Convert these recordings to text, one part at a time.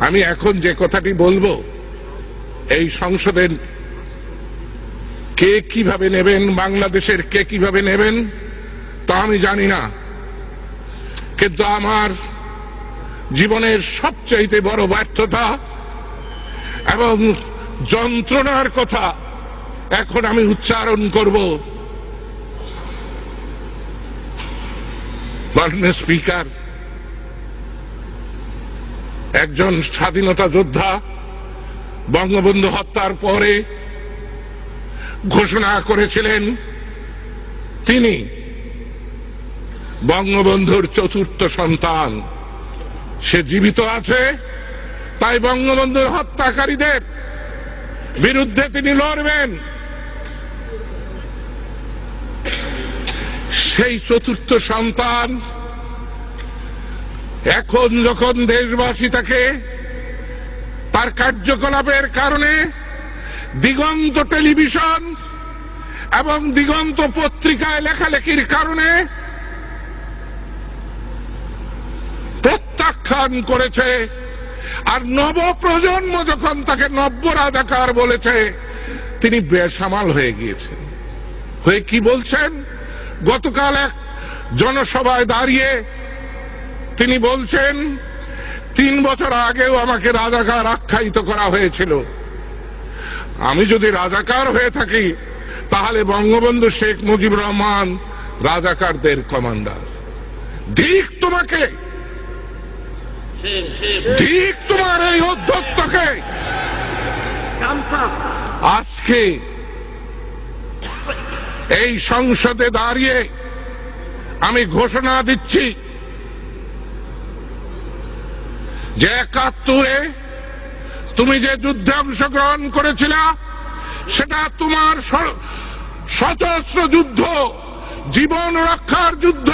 আমি এখন যে কথাটি বলব, এই সংসদের কে কীভাবে নেবেন, বাংলাদেশের কে কীভাবে নেবেন, তা আমি জানি না। কিন্তু আমার জীবনের সবচাইতে বড় ব্যর্থতা এবং যন্ত্রণার কথা এখন আমি উচ্চারণ করব। মাননীয় স্পিকার একজন স্বাধীনতা যোদ্ধা বঙ্গবন্ধু হত্যার পরে ঘোষণা করেছিলেন তিনি বঙ্গবন্ধুর চতুর্থ সন্তান। সে জীবিত আছে, তাই বঙ্গবন্ধুর হত্যাকারীদের বিরুদ্ধে তিনি লড়বেন। সেই চতুর্থ সন্তান এখন যখন দেশবাসী তাকে তার কার্যকলাপের কারণে দিগন্ত টেলিভিশন এবং দিগন্ত পত্রিকায় লেখালেখির কারণে প্রত্যাখ্যান করেছে, আর নব প্রজন্ম যখন তাকে নব্য রাজাকার বলেছে, তিনি বেসামাল হয়ে গিয়েছেন। হয়ে কি বলছেন? গতকাল এক জনসভায় দাঁড়িয়ে তিনি বলছেন, তিন বছর আগেও আমাকে রাজাকার আখ্যায়িত করা হয়েছিল। আমি যদি রাজাকার হয়ে থাকি, তাহলে বঙ্গবন্ধু শেখ মুজিবুর রহমান রাজাকারদের কমান্ডার। ঠিক তোমাকে. ঠিক তোমার এই অধ্যক্ষকে! আজকে এই সংসদে দাঁড়িয়ে আমি ঘোষণা দিচ্ছি যে একাত্তরে তুমি যে যুদ্ধে অংশগ্রহণ করেছিল, সেটা তোমার সশস্ত্র যুদ্ধ, জীবন রক্ষার যুদ্ধ,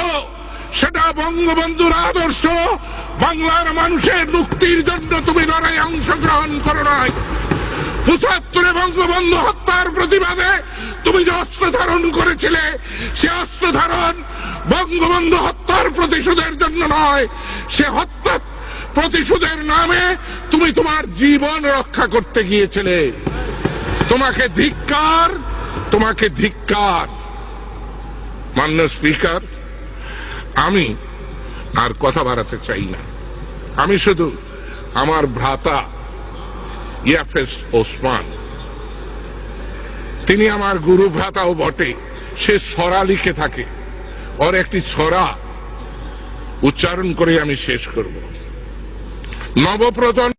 সেটা বঙ্গবন্ধুর আদর্শ, বাংলার মানুষের মুক্তির জন্য তুমি লড়াই অংশগ্রহণ করো নাই। পঁচাত্তরে বঙ্গবন্ধু হত্যার প্রতিবাদে তুমি যে অস্ত্র ধারণ করেছিলে, সে অস্ত্র ধারণ বঙ্গবন্ধু হত্যার প্রতিশোধের জন্য নয়, সে হত্যা প্রতিশোধের নামে তুমি তোমার জীবন রক্ষা করতে গিয়েছিলে। তোমাকে ধিক্কার তোমাকে ধিক্কার। মান্য স্পিকার, আমি আর কথা বাড়াতে চাই না। আমি শুধু আমার ভ্রাতা ইয়াফেস ওসমান, তিনি আমার গুরু ভ্রাতাও বটে। সে ছড়া লিখে থাকে। ওর একটি ছড়া উচ্চারণ করে আমি শেষ করব। নবপ্রজন্ম